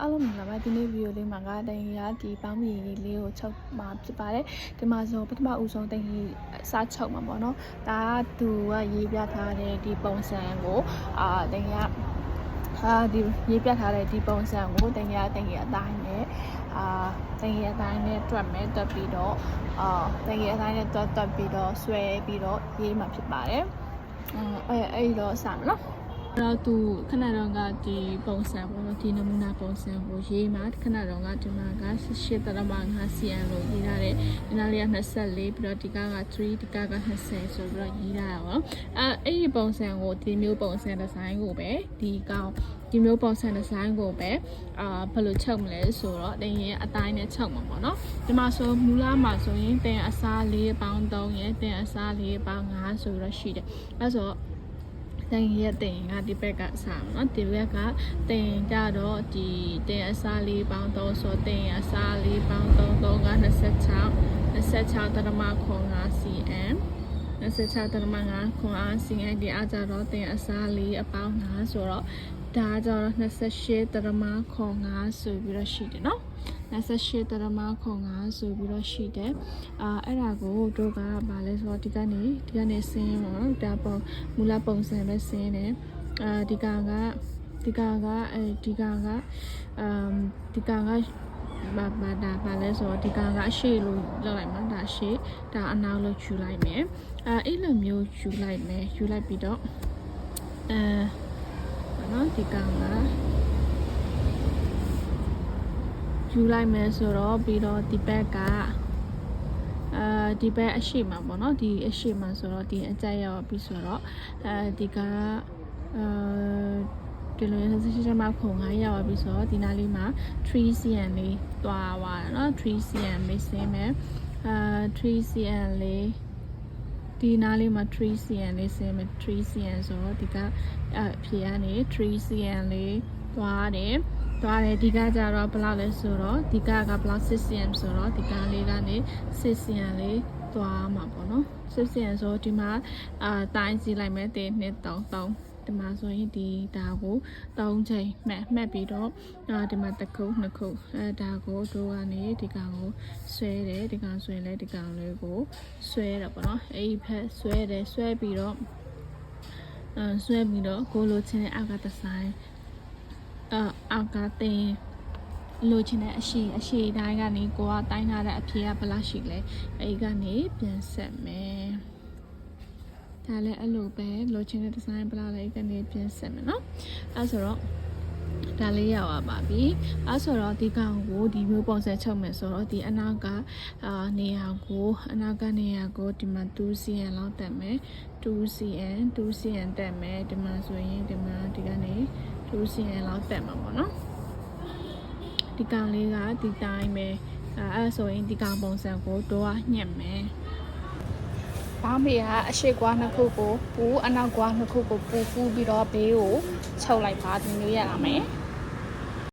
အားလုံးမင်္ဂလာပါဒီနေ့ဗီဒီယိုလေးမှာကတိုင်ရဒီပေါင်းမီလေးကိုချုပ်မှာဖြစ်ပါတယ်ဒီမှာဆိုပထမဦးဆုံးတိုင်ကြီးစချုပ်မှာပေါ့နော်ဒါကသူကရေးပြထားတဲ့ဒီပုံစံကိုအာတိုင်ရအာဒီရေးပြထားတဲ့ဒီပုံစံကိုတိုင်ရတိုင်ရအတိုင်းနဲ့အာတိုင်ရအတိုင်းနဲ့တွက်မယ်တွက်ပြီးတော့အာတိုင်ရအတိုင်းနဲ့တွက်တွက်ပြီးတော့ဆွဲပြီးတော့ရေးမှာဖြစ်ပါတယ်အဲအဲ့တော့စမယ်နော် တော့သူခဏတော့ကဒီပုံစံပေါ့နော်ဒီနမူနာပုံစံကိုရေးမှာခဏတော့ကဒီမှာက18တရမ5 cm လို့ရေးထားတယ်ဒီနားလေးက24ပြီးတော့ဒီကက3ဒီကက20ဆိုပြီးတော့ရေးထားတာပေါ့အဲအဲ့ဒီပုံစံကိုဒီမျိုးပုံစံဒီဇိုင်းကိုပဲဒီကောင်ဒီမျိုးပုံစံဒီဇိုင်းကိုပဲအာဘယ်လိုချုပ်မလဲဆိုတော့တင်ရင်အတိုင်းနဲ့ချုပ်မှာပေါ့နော်ဒီမှာဆိုမူလာမှာဆိုရင်တင်အစား၄ပေါင်း3ရယ်တင်အစား၄ပေါင်း5ဆိုတော့ရှိတယ်အဲဆိုတော့ တန်ကြီးရဲ့တင်ကဒီဘက်ကစအောင်နော်ဒီဘက်ကတင်ကြတော့ဒီတင်အစား၄ပေါင်း3ဆိုတင်အစား၄ပေါင်း3 3က26 26.5 cm 26.5ခွန်အား cm ဒီအကြတော့တင်အစား၄အပေါင်း5ဆိုတော့ဒါကြတော့28.5ဆိုပြီးတော့ရှိတယ်နော် 5ဆိုပြီးတော့ရှိတယ်အာအဲ့ဒါကိုတို့ကဗာလဲဆိုတော့ဒီကနေဒီကနေဆင်းပါတော့ဒါပုံမူလပုံစံပဲဆင်းတယ်အာဒီကောင်ကဒီကောင်ကအဲဒီကောင်ကအမ်ဒီကောင်ကဘာဘာဒါဘာလဲဆိုတော့ဒီကောင်ကအရှိလို့လောက်လိုက်မှာဒါရှိဒါအနောက်လို့ယူလိုက်မယ်အဲအဲ့လိုမျိုးယူလိုက်မယ်ယူလိုက်ပြီးတော့အဲနော်ဒီကောင်က ယူလိုက်မယ်ဆိုတော့ပြီးတော့ဒီဘက်ကအဲဒီဘက်အရှိမပေါ့နော်ဒီအရှိမဆိုတော့ဒီအကြိုက်ရောက်ပြီးဆိုတော့အဲဒီကအဲဒီလိုရစီချင်မှာခုံ9ရောက်ပြီးဆိုတော့ဒီနားလေးမှာ3 cm လေးတွားသွားတာနော်3 cm မေးစင်းမယ်အာ3 cm လေးဒီနားလေးမှာ3 cm လေးစင်းမယ်3 cm ဆိုတော့ဒီကအဖြေကနေ3 cm လေးတွားတယ် သွားတယ်ဒီကကြတော့ဘယ်လောက်လဲဆိုတော့ဒီကကဘယ်လောက် 6cm ဆိုတော့ဒီကလေးကနေ 6cm လေးသွားမှာပေါ့နော် 6cm ဆိုဒီမှာအာတိုင်းစီလိုက်မယ်1 2 3 3ဒီမှာဆိုရင်ဒီဒါကို3ချိန်မှတ်မှတ်ပြီးတော့အာဒီမှာတစ်ခုနှစ်ခုအဲဒါကိုတို့ကနေဒီကောင်ကိုဆွဲတယ်ဒီကောင်ဆွဲလဲဒီကောင်လေးကိုဆွဲတော့ပေါ့နော်အဲ့ဒီဖက်ဆွဲတယ်ဆွဲပြီးတော့အဲဆွဲပြီးတော့ကိုလိုချင်တဲ့အောက်ကဒီဇိုင်း အအောက်ကတင်လိုချင်တဲ့အရှိအရှိတိုင်းကနေကိုကတိုင်းထားတဲ့အဖြေကဘယ်လောက်ရှိလဲအဲ့ဒီကနေပြန်ဆက်မယ်ဒါလည်းအဲ့လိုပဲလိုချင်တဲ့ဒီဇိုင်းဘယ်လောက်လဲအဲ့ဒီကနေပြန်ဆက်မယ်နော်အဲဆိုတော့ဒါလေးရောက်ပါပါပြီအဲဆိုတော့ဒီကောင်ကိုဒီမျိုးပုံစံချုပ်မယ်ဆိုတော့ဒီအနောက်ကအာနေရာကိုအနောက်ကနေရာကိုဒီမှာ 2cm လောက်တက်မယ် 2cm 2cm တက်မယ်ဒီမှာဆိုရင်ဒီမှာဒီကနေ 2cm လောက်တက်မှာပေါ့နော်ဒီကောင်လေးကဒီတိုင်းပဲအဲအဲ့ဆိုရင်ဒီကောင်ပုံစံကိုတော့ညှက်မယ်ဘောင်းမေကအရှိကွာနှစ်ခုကိုပူအနောက်ကွာနှစ်ခုကိုပူပူပြီးတော့ဘေးကိုချုပ်လိုက်ပါဒီမျိုးရအောင်မယ်